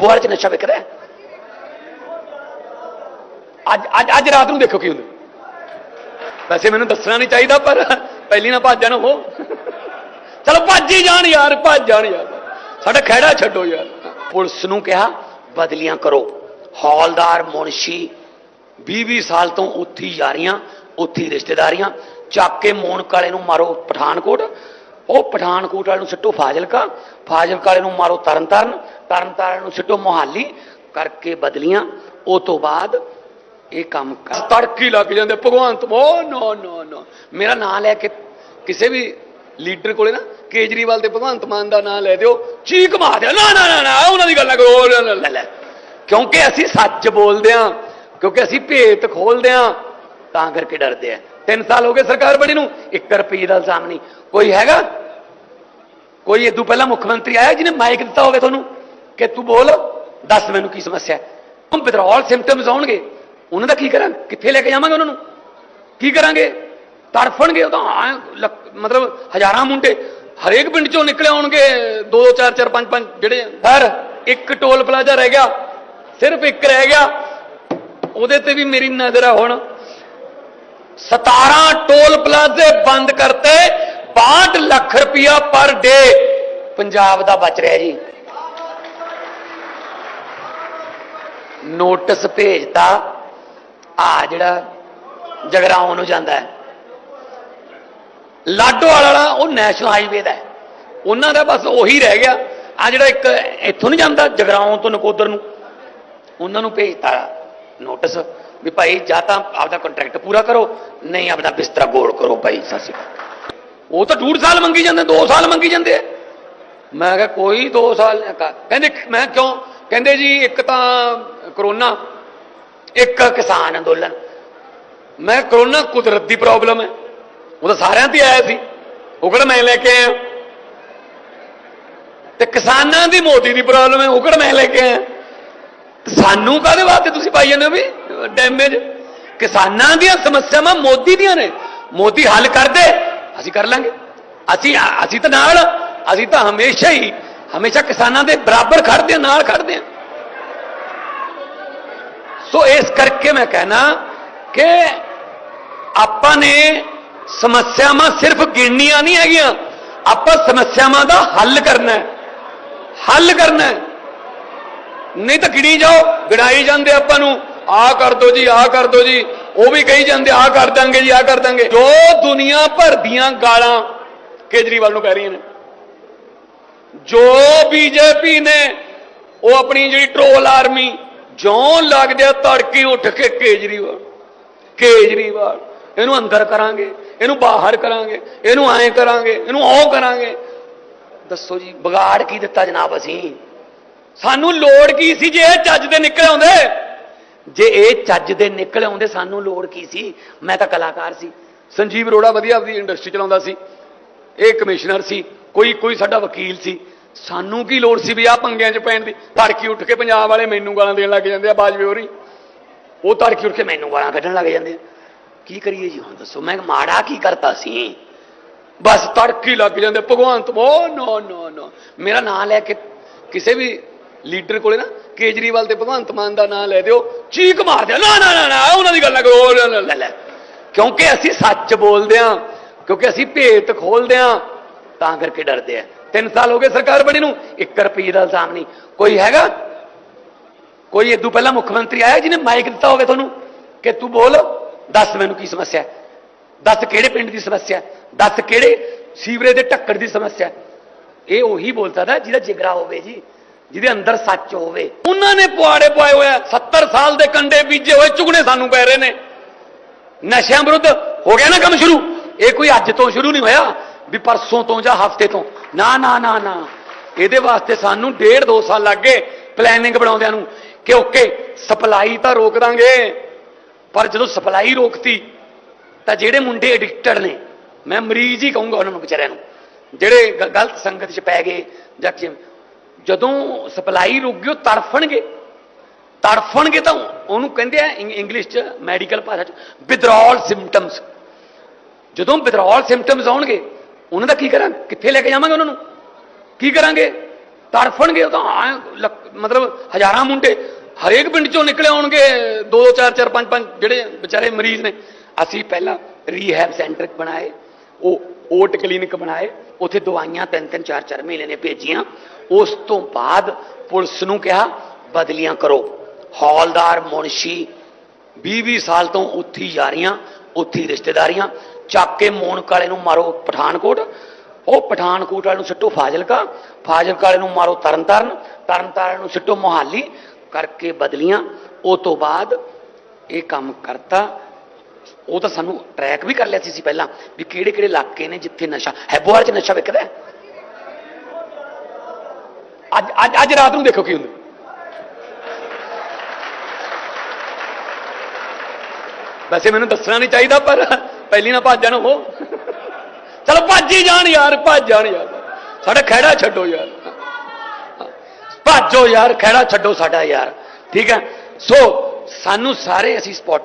ਡੱਬੋਵਾਲ ਚ ਨਸ਼ਾ ਵਿਕਦਾ ਹੈ। ਅੱਜ ਅੱਜ ਅੱਜ ਰਾਤ ਨੂੰ ਦੇਖੋ ਕੀ ਹੁੰਦਾ। ਵੈਸੇ ਮੈਨੂੰ ਦੱਸਣਾ ਨਹੀਂ ਚਾਹੀਦਾ, ਪਰ ਪਹਿਲੀ ਨਾ ਭੱਜ ਜਾਣ ਉਹ। ਚਲੋ ਭੱਜ ਹੀ ਜਾਣ ਯਾਰ, ਭੱਜ ਜਾਣ ਯਾਰ। ਸਾਡਾ ਖਹਿੜਾ ਛੱਡੋ ਯਾਰ। ਪੁਲਿਸ ਨੂੰ ਕਿਹਾ, ਬਦਲੀਆਂ ਕਰੋ। ਹੌਲਦਾਰ ਮੁਨਸ਼ੀ 20-20 ਸਾਲ ਤੋਂ ਉੱਥੇ ਹੀ ਯਾਰੀਆਂ ਉੱਥੇ ਰਿਸ਼ਤੇਦਾਰੀਆਂ ਚੱਕ ਕੇ ਮੋਨਕ ਵਾਲੇ ਨੂੰ ਮਾਰੋ ਪਠਾਨਕੋਟ। ਉਹ ਪਠਾਨਕੋਟ ਵਾਲੇ ਨੂੰ ਸਿੱਟੋ ਫਾਜ਼ਿਲਕਾ ਫਾਜ਼ਿਲਕਾ ਵਾਲੇ ਨੂੰ ਮਾਰੋ ਤਰਨਤਾਰਨ ਤਰਨਤਾਰਨ ਨੂੰ ਸਿੱਟੋ ਮੋਹਾਲੀ ਕਰਕੇ ਬਦਲੀਆਂ। ਉਹ ਤੋਂ ਬਾਅਦ ਇਹ ਕੰਮ ਕਰ ਤੜਕੀ ਲੱਗ ਜਾਂਦੇ ਭਗਵੰਤ ਮੋ ਨੋ ਨੋ ਨੋ। ਮੇਰਾ ਨਾਮ ਲੈ ਕੇ ਕਿਸੇ ਵੀ ਲੀਡਰ ਕੋਲੇ ਨਾ ਕੇਜਰੀਵਾਲ ਤੇ ਭਗਵੰਤ ਮਾਨ ਦਾ ਨਾਮ ਲੈ ਦਿਓ ਚੀਕ ਮਾਰ ਦਿਓ। ਨਾ ਨਾ ਨਾ ਨਾ ਉਹਨਾਂ ਦੀ ਗੱਲ ਨਾ ਕਰੋ ਲੈ, ਲੈ। ਕਿਉਂਕਿ ਅਸੀਂ ਸੱਚ ਬੋਲਦੇ ਆ ਕਿਉਂਕਿ ਅਸੀਂ ਭੇਤ ਖੋਲਦੇ ਆ ਤਾਂ ਕਰਕੇ ਡਰਦੇ ਆ। 3 ਸਾਲ ਹੋ ਗਏ ਸਰਕਾਰ ਬਣੀ ਨੂੰ 1 ਰੁਪਏ ਦਾ ਇਲਜ਼ਾਮ ਨਹੀਂ। ਕੋਈ ਹੈਗਾ? ਕੋਈ ਇਦੋਂ ਪਹਿਲਾਂ ਮੁੱਖ ਮੰਤਰੀ ਆਇਆ ਜਿਹਨੇ ਮਾਈਕ ਦਿੱਤਾ ਹੋਵੇ ਤੁਹਾਨੂੰ? ਕਿ ਤੂੰ ਬੋਲ, ਦੱਸ ਮੈਨੂੰ ਕੀ ਸਮੱਸਿਆ ਹੈ? ਹੁਣ ਵਿਦਰੋਲ ਸਿੰਪਟਮਸ ਆਉਣਗੇ। ਉਹਨਾਂ ਦਾ ਕੀ ਕਰਾਂ? ਕਿੱਥੇ ਲੈ ਕੇ ਜਾਵਾਂਗੇ ਉਹਨਾਂ ਨੂੰ? ਕੀ ਕਰਾਂਗੇ? ਤੜਫਣਗੇ, ਉਹ ਤਾਂ ਮਤਲਬ ਹਜ਼ਾਰਾਂ ਮੁੰਡੇ। ਹਰੇਕ ਪਿੰਡ ਚੋਂ ਨਿਕਲੇ ਆਉਣਗੇ 2 4 4 5 5 ਜਿਹੜੇ ਸਰ ਇੱਕ ਟੋਲ ਪਲਾਜ਼ਾ ਰਹਿ ਗਿਆ, ਸਿਰਫ ਇੱਕ ਰਹਿ ਗਿਆ। ਉਹਦੇ ਤੇ ਵੀ ਮੇਰੀ ਨਜ਼ਰ ਆ ਹੁਣ। 17 ਟੋਲ ਪਲਾਜ਼ੇ ਬੰਦ ਕਰਤੇ 62 ਲੱਖ ਰੁਪਇਆ ਪਰ ਡੇ। ਪੰਜਾਬ ਦਾ ਬਚ ਰਿਹਾ ਜੀ। ਨੋਟਿਸ ਭੇਜਤਾ, ਆ ਜਿਹੜਾ ਜਗਰਾਉਂ ਨੂੰ ਜਾਂਦਾ ਹੈ। ਲਾਡੋਵਾਲ ਵਾਲਾ ਉਹ ਨੈਸ਼ਨਲ ਹਾਈਵੇ ਦਾ ਉਹਨਾਂ ਦਾ ਬਸ ਉਹੀ ਰਹਿ ਗਿਆ। ਆ ਜਿਹੜਾ ਇੱਕ ਇੱਥੋਂ ਨਹੀਂ ਜਾਂਦਾ, ਜਗਰਾਉਂ ਤੋਂ ਨਕੋਦਰ ਨੂੰ। ਉਹਨਾਂ ਨੂੰ ਭੇਜਤਾ ਨੋਟਿਸ। ਵੀ ਭਾਈ ਜਾਂ ਤਾਂ ਆਪਦਾ ਕੰਟਰੈਕਟ ਪੂਰਾ ਕਰੋ, ਨਹੀਂ ਆਪਦਾ ਬਿਸਤਰਾ ਗੋਲ ਕਰੋ ਭਾਈ, ਸਤਿ ਸ਼੍ਰੀ ਅਕਾਲ। ਉਹ ਤਾਂ ਡੂਢ ਸਾਲ ਮੰਗੀ ਜਾਂਦੇ 2 ਸਾਲ ਮੰਗੀ ਜਾਂਦੇ ਆ। ਮੈਂ ਕਿਹਾ ਕੋਈ 2 ਸਾਲ ਨਾ ਕਹਿੰਦੇ, ਮੈਂ ਕਿਉਂ? ਕਹਿੰਦੇ ਜੀ, ਇੱਕ ਤਾਂ ਕਰੋਨਾ, ਇੱਕ ਕਿਸਾਨ ਅੰਦੋਲਨ। ਮੈਂ ਕਰੋਨਾ ਕੁਦਰਤ ਦੀ ਪ੍ਰੋਬਲਮ ਹੈ। ਉਹ ਤਾਂ ਸਾਰਿਆਂ ਤੇ ਆਇਆ ਸੀ। ਉਹ ਕਿਹੜਾ ਮੈਂ ਲੈ ਕੇ ਆਇਆ? ਤੇ ਕਿਸਾਨਾਂ ਦੀ ਮੋਦੀ ਦੀ ਪ੍ਰੋਬਲਮ ਹੈ। ਉਹ ਕਿਹੜਾ ਮੈਂ ਲੈ ਕੇ ਆਇਆ? ਸਾਨੂੰ ਕਾਹਦੇ ਵਾਸਤੇ ਤੁਸੀਂ ਪਾਈ ਜਾਂਦੇ ਹੋ ਵੀ? ਡੈਮੇਜ ਕਿਸਾਨਾਂ ਦੀਆਂ ਸਮੱਸਿਆਵਾਂ ਮੋਦੀ ਦੀਆਂ ਨੇ। ਮੋਦੀ ਹੱਲ ਕਰ ਦੇ ਅਸੀਂ ਕਰ ਲਾਂਗੇ। ਅਸੀਂ ਅਸੀਂ ਤਾਂ ਨਾਲ ਅਸੀਂ ਤਾਂ ਹਮੇਸ਼ਾ ਹੀ, ਹਮੇਸ਼ਾ ਕਿਸਾਨਾਂ ਦੇ ਬਰਾਬਰ ਖੜਦੇ ਹਾਂ ਨਾਲ ਖੜਦੇ ਹਾਂ ਸੋ ਇਸ ਕਰਕੇ ਮੈਂ ਕਹਿਣਾ ਕਿ ਆਪਾਂ ਨੇ ਸਮੱਸਿਆਵਾਂ ਸਿਰਫ ਗਿਣਨੀਆਂ ਨਹੀਂ ਹੈਗੀਆਂ। ਆਪਾਂ ਸਮੱਸਿਆਵਾਂ ਦਾ ਹੱਲ ਕਰਨਾ ਹੈ। ਹੱਲ ਕਰਨਾ ਹੈ। ਨਹੀਂ ਤਾਂ ਗਿਣੀ ਜਾਓ, ਗਿਣਾਈ ਜਾਂਦੇ ਆਪਾਂ ਨੂੰ। ਆ ਕਰ ਦੋ ਜੀ, ਆ ਕਰ ਦੋ ਜੀ। ਉਹ ਵੀ ਕਹੀ ਜਾਂਦੇ, ਆ ਕਰ ਦਾਂਗੇ ਜੀ, ਆ ਕਰ ਦਾਂਗੇ। ਜੋ ਦੁਨੀਆ ਭਰ ਦੀਆਂ ਗਾਲਾਂ ਕੇਜਰੀਵਾਲ ਨੂੰ ਪੈ ਰਹੀਆਂ ਨੇ। ਜੋ ਬੀਜੇਪੀ ਨੇ ਉਹ ਆਪਣੀ ਜਿਹੜੀ ਟ੍ਰੋਲ ਆਰਮੀ ਜਿਉਂ ਲੱਗਦੇ ਆ ਤੜਕੀ ਉੱਠ ਕੇ ਕੇਜਰੀਵਾਲ ਕੇਜਰੀਵਾਲ। ਇਹਨੂੰ ਅੰਦਰ ਕਰਾਂਗੇ, ਇਹਨੂੰ ਬਾਹਰ ਕਰਾਂਗੇ, ਇਹਨੂੰ ਐਂ ਕਰਾਂਗੇ, ਇਹਨੂੰ ਉਹ ਕਰਾਂਗੇ। ਦੱਸੋ ਜੀ, ਵਿਗਾੜ ਕੀ ਦਿੱਤਾ ਜਨਾਬ ਅਸੀਂ? ਸਾਨੂੰ ਲੋੜ ਕੀ ਸੀ ਜੇ ਇਹ ਚੱਜ ਦੇ ਨਿਕਲ ਆਉਂਦੇ? ਜੇ ਇਹ ਚੱਜ ਦੇ ਨਿਕਲ ਆਉਂਦੇ, ਸਾਨੂੰ ਲੋੜ ਕੀ ਸੀ? ਮੈਂ ਤਾਂ ਕਲਾਕਾਰ ਸੀ। ਸੰਜੀਵ ਅਰੋੜਾ ਵਧੀਆ ਆਪਦੀ ਇੰਡਸਟਰੀ ਚਲਾਉਂਦਾ ਸੀ। ਇਹ ਕਮਿਸ਼ਨਰ ਸੀ। ਕੋਈ ਕੋਈ ਸਾਡਾ ਵਕੀਲ ਸੀ। ਸਾਨੂੰ ਕੀ ਲੋੜ ਸੀ ਵੀ ਆ ਪੰਗਿਆਂ 'ਚ ਪੈਣ ਦੀ? ਧੜਕੀ ਉੱਠ ਕੇ ਪੰਜਾਬ ਵਾਲੇ ਮੈਨੂੰ ਗਾਲਾਂ ਦੇਣ ਲੱਗ ਜਾਂਦੇ ਆ, ਬਾਜਵੇ ਹੋਰੀ। ਉਹ ਤੜਕੀ ਉੱਠ ਕੇ ਮੈਨੂੰ ਗਾਲਾਂ ਕੱਢਣ ਲੱਗ ਜਾਂਦੇ ਆ। ਕੀ ਕਰੀਏ ਜੀ, ਹੁਣ ਦੱਸੋ। ਮੈਂ ਮਾੜਾ ਕੀ ਕਰਤਾ ਸੀ? ਬਸ ਤੜਕੀ ਲੱਗ ਜਾਂਦੇ ਭਗਵੰਤ ਮੋ ਨੋ ਨੋ ਨੋ। ਮੇਰਾ ਨਾਂ ਲੈ ਕੇ ਕਿਸੇ ਵੀ ਲੀਡਰ ਕੋਲੇ ਨਾ ਕੇਜਰੀਵਾਲ ਤੇ ਭਗਵੰਤ ਮਾਨ ਦਾ ਨਾਂ ਲੈ ਦਿਓ ਚੀਕ ਮਾਰ ਦਿਓ। ਨਾ ਨਾ ਨਾ ਉਹਨਾਂ ਦੀ ਗੱਲ ਨਾ ਕਰੋ ਲੈ, ਲੈ, ਕਿਉਂਕਿ ਅਸੀਂ ਸੱਚ ਬੋਲਦੇ ਆ ਕਿਉਂਕਿ ਅਸੀਂ ਭੇਤ ਖੋਲਦੇ ਆ ਤਾਂ ਕਰਕੇ ਡਰਦੇ ਆ। 3 ਸਾਲ ਹੋ ਗਏ ਸਰਕਾਰ ਬਣੀ ਨੂੰ 1 ਰੁਪਏ ਦਾ ਇਲਜ਼ਾਮ ਨਹੀਂ। ਕੋਈ ਹੈਗਾ? ਕੋਈ ਇਦੋਂ ਪਹਿਲਾਂ ਮੁੱਖ ਮੰਤਰੀ ਆਇਆ ਜਿਹਨੇ ਮਾਈਕ ਦਿੱਤਾ ਹੋਵੇ ਤੁਹਾਨੂੰ? ਕਿ ਤੂੰ ਬੋਲ ਦੱਸ ਮੈਨੂੰ ਕੀ ਸਮੱਸਿਆ ਹੈ? ਦੱਸ ਕਿਹੜੇ ਪਿੰਡ ਦੀ ਸਮੱਸਿਆ ਦੱਸ ਕਿਹੜੇ ਸੀਵਰੇਜ ਦੇ ਢੱਕਣ ਦੀ ਸਮੱਸਿਆ ਇਹ ਉਹੀ ਬੋਲ ਸਕਦਾ ਜਿਹਦਾ ਜਿਗਰਾ ਹੋਵੇ ਜੀ। ਜਿਹਦੇ ਅੰਦਰ ਸੱਚ ਹੋਵੇ। ਉਹਨਾਂ ਨੇ ਪੁਆੜੇ ਪਵਾਏ ਹੋਇਆ 70 ਸਾਲ ਦੇ ਕੰਡੇ ਬੀਜੇ ਹੋਏ, ਚੁਗਣੇ ਸਾਨੂੰ ਪੈ ਰਹੇ ਨੇ। ਨਸ਼ਿਆਂ ਵਿਰੁੱਧ ਹੋ ਗਿਆ ਨਾ ਕੰਮ ਸ਼ੁਰੂ? ਇਹ ਕੋਈ ਅੱਜ ਤੋਂ ਸ਼ੁਰੂ ਨਹੀਂ ਹੋਇਆ, ਵੀ ਪਰਸੋਂ ਤੋਂ ਜਾਂ ਹਫ਼ਤੇ ਤੋਂ। ਨਾ ਨਾ ਨਾ ਨਾ। ਇਹਦੇ ਵਾਸਤੇ ਸਾਨੂੰ ਡੇਢ ਦੋ ਸਾਲ ਲੱਗ ਗਏ ਪਲੈਨਿੰਗ ਬਣਾਉਂਦਿਆਂ ਨੂੰ ਕਿ ਓਕੇ, ਸਪਲਾਈ ਤਾਂ ਰੋਕ ਦਾਂਗੇ। ਪਰ ਜਦੋਂ ਸਪਲਾਈ ਰੋਕਤੀ, ਤਾਂ ਜਿਹੜੇ ਮੁੰਡੇ ਐਡਿਕਟਡ ਨੇ, ਮੈਂ ਮਰੀਜ਼ ਹੀ ਕਹੂੰਗਾ ਉਹਨਾਂ ਨੂੰ ਵਿਚਾਰਿਆਂ ਨੂੰ, ਜਿਹੜੇ ਗਲਤ ਸੰਗਤ 'ਚ ਪੈ ਗਏ ਜਾਂ ਜਦੋਂ ਸਪਲਾਈ ਰੁਕ ਗਈ, ਉਹ ਤੜਫਣਗੇ। ਤੜਫਣਗੇ ਤਾਂ ਉਹਨੂੰ ਕਹਿੰਦੇ ਆ ਇੰਗ- ਇੰਗਲਿਸ਼ 'ਚ, ਮੈਡੀਕਲ ਭਾਸ਼ਾ 'ਚ ਵਿਦਰੋਲ ਸਿੰਪਟਮਸ ਜਦੋਂ ਵਿਦਰੋਲ ਸਿੰਪਟਮਸ ਆਉਣਗੇ, ਉਹਨਾਂ ਦਾ ਕੀ ਕਰਾਂ? ਕਿੱਥੇ ਲੈ ਕੇ ਜਾਵਾਂਗੇ ਉਹਨਾਂ ਨੂੰ? ਕੀ ਕਰਾਂਗੇ? ਤੜਫਣਗੇ, ਉਹ ਤਾਂ ਐਂ ਮਤਲਬ ਹਜ਼ਾਰਾਂ ਮੁੰਡੇ। ਹਰੇਕ ਪਿੰਡ ਚੋਂ ਨਿਕਲੇ ਆਉਣਗੇ, ਦੋ ਦੋ ਚਾਰ ਚਾਰ, ਪੰਜ ਪੰਜ, ਜਿਹੜੇ ਵਿਚਾਰੇ ਮਰੀਜ਼ ਨੇ। ਅਸੀਂ ਪਹਿਲਾਂ ਰੀਹੈਬ ਸੈਂਟਰ ਬਣਾਏ। ਉਹ ਓਟ ਕਲੀਨਿਕ ਬਣਾਏ, ਉੱਥੇ ਦਵਾਈਆਂ ਤਿੰਨ ਤਿੰਨ ਚਾਰ ਚਾਰ ਮਹੀਨੇ ਨੇ ਭੇਜੀਆਂ। ਉਸ ਤੋਂ ਬਾਅਦ ਪੁਲਿਸ ਨੂੰ ਕਿਹਾ, ਬਦਲੀਆਂ ਕਰੋ। ਹੌਲਦਾਰ ਮੁਨਸ਼ੀ 20-20 ਸਾਲ ਤੋਂ ਉੱਥੀ ਯਾਰੀਆਂ ਉੱਥੀ ਰਿਸ਼ਤੇਦਾਰੀਆਂ। ਚੱਕ ਕੇ ਮੋਨਕ ਵਾਲੇ ਨੂੰ ਮਾਰੋ ਪਠਾਨਕੋਟ। ਉਹ ਪਠਾਨਕੋਟ ਵਾਲੇ ਨੂੰ ਸਿੱਟੋ ਫਾਜ਼ਿਲਕਾ ਫਾਜ਼ਿਲਕਾ ਵਾਲੇ ਨੂੰ ਮਾਰੋ ਤਰਨਤਾਰਨ। ਤਰਨਤਾਰਨ ਨੂੰ ਸਿੱਟੋ ਮੋਹਾਲੀ। ਕਰਕੇ ਬਦਲੀਆਂ। ਉਹ ਤੋਂ ਬਾਅਦ ਇਹ ਕੰਮ ਕਰਤਾ। ਉਹ ਤਾਂ ਸਾਨੂੰ ਟਰੈਕ ਵੀ ਕਰ ਲਿਆ ਸੀ ਸੀ ਪਹਿਲਾਂ ਵੀ ਕਿਹੜੇ ਕਿਹੜੇ ਇਲਾਕੇ ਨੇ ਜਿੱਥੇ ਨਸ਼ਾ ਹੈਬੋਵਾਲ 'ਚ ਨਸ਼ਾ ਵਿਕਦਾ ਹੈ। ਅੱਜ ਅੱਜ ਅੱਜ ਰਾਤ ਨੂੰ ਦੇਖੋ ਕੀ ਹੁੰਦਾ। ਵੈਸੇ ਮੈਨੂੰ ਦੱਸਣਾ ਨਹੀਂ ਚਾਹੀਦਾ, ਪਰ ਪਹਿਲੀ ਨਾ ਭੱਜ ਜਾਣ ਉਹ। ਚਲੋ ਭੱਜ ਹੀ ਜਾਣ ਯਾਰ, ਭੱਜ ਜਾਣ ਯਾਰ। ਸਾਡਾ ਖਹਿੜਾ ਛੱਡੋ ਯਾਰ। ਭੱਜੋ ਯਾਰ, ਖਹਿੜਾ ਛੱਡੋ ਸਾਡਾ ਯਾਰ। ਠੀਕ ਹੈ? ਸੋ ਸਾਨੂੰ ਸਾਰੇ ਅਸੀਂ ਸਪੋਟਰ